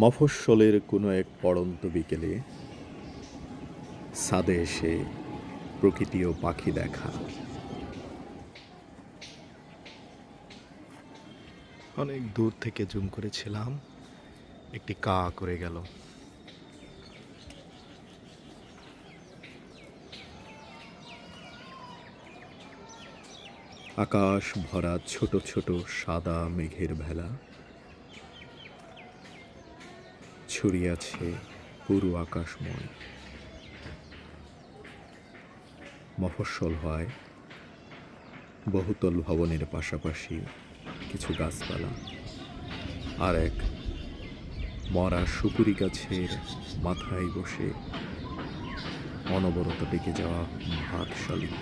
মফস্বলের কোনো এক পড়ন্ত বিকেলে ছাদে এসে প্রকৃতি ও পাখি দেখা। অনেক দূর থেকে জুম করেছিলাম একটি কা করে গেল। আকাশ ভরা ছোট ছোট সাদা মেঘের ভেলা। ছড়িয়ে আছে পুরো আকাশময়। মফস্বল হয় বহুতল ভবনের পাশাপাশি কিছু গাছপালা আর এক মরা সুপুরি গাছের মাথায় বসে অনবরত ডেকে যাওয়া ভাত শালিক